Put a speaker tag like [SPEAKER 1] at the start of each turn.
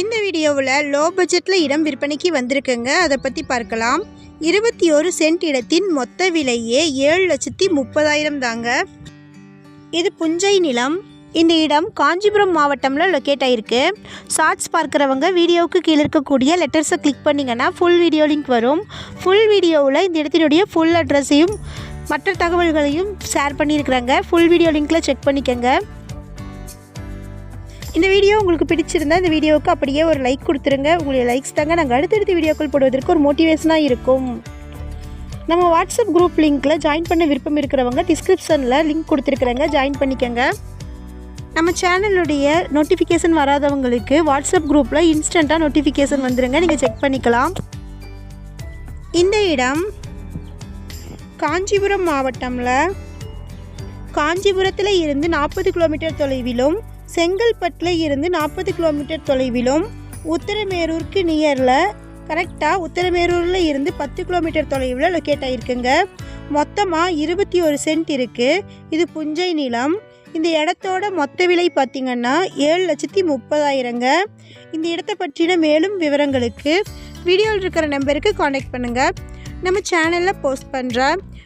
[SPEAKER 1] இந்த வீடியோவில் லோ பட்ஜெட்டில் இடம் விற்பனைக்கு வந்திருக்குங்க. அதை பற்றி பார்க்கலாம். இருபத்தி ஒரு சென்ட் இடத்தின் மொத்த விலையே ஏழு லட்சத்தி முப்பதாயிரம் தாங்க. இது புஞ்சை நிலம். இந்த இடம் காஞ்சிபுரம் மாவட்டம்ல லொக்கேட் ஆயிருக்கு. ஷார்ட்ஸ் பார்க்குறவங்க வீடியோவுக்கு கீழே இருக்கக்கூடிய லெட்டர்ஸை கிளிக் பண்ணிங்கன்னா ஃபுல் வீடியோ லிங்க் வரும். ஃபுல் வீடியோவில் இந்த இடத்தினுடைய ஃபுல் அட்ரஸையும் மற்ற தகவல்களையும் ஷேர் பண்ணியிருக்கிறாங்க. ஃபுல் வீடியோ லிங்க்கில் செக் பண்ணிக்கோங்க. இந்த வீடியோ உங்களுக்கு பிடிச்சிருந்தா இந்த வீடியோவுக்கு அப்படியே ஒரு லைக் கொடுத்துருங்க. உங்களுடைய லைக்ஸ் தாங்க நாங்கள் அடுத்தடுத்த வீடியோக்கள் போடுவதற்கு ஒரு மோட்டிவேஷனாக இருக்கும். நம்ம வாட்ஸ்அப் குரூப் லிங்க்கில் ஜாயின் பண்ண விருப்பம் இருக்கிறவங்க டிஸ்கிரிப்ஷனில் லிங்க் கொடுத்துருக்குறேங்க. ஜாயின் பண்ணிக்கோங்க. நம்ம சேனலுடைய நோட்டிஃபிகேஷன் வராதவங்களுக்கு வாட்ஸ்அப் குரூப்பில் இன்ஸ்டண்ட்டாக நோட்டிஃபிகேஷன் வந்துடுங்க நீங்கள் செக் பண்ணிக்கலாம். இந்த இடம் காஞ்சிபுரம் மாவட்டமில் காஞ்சிபுரத்தில் இருந்து நாற்பது கிலோமீட்டர் தொலைவிலும் செங்கல்பட்டில் இருந்து நாற்பது கிலோமீட்டர் தொலைவிலும் உத்தரமேரூருக்கு நியரில் கரெக்டாக உத்தரமேரூரில் இருந்து பத்து கிலோமீட்டர் தொலைவில் லொக்கேட் ஆகிருக்குங்க மொத்தமாக இருபத்தி ஒரு சென்ட் இருக்குது இது புஞ்சை நிலம். இந்த இடத்தோட மொத்த விலை பார்த்திங்கன்னா ஏழு லட்சத்தி முப்பதாயிரங்க. இந்த இடத்தை பற்றின மேலும் விவரங்களுக்கு வீடியோவில் இருக்கிற நம்பருக்கு காண்டாக்ட் பண்ணுங்கள் நம்ம சேனலில் போஸ்ட் பண்ணுறேன்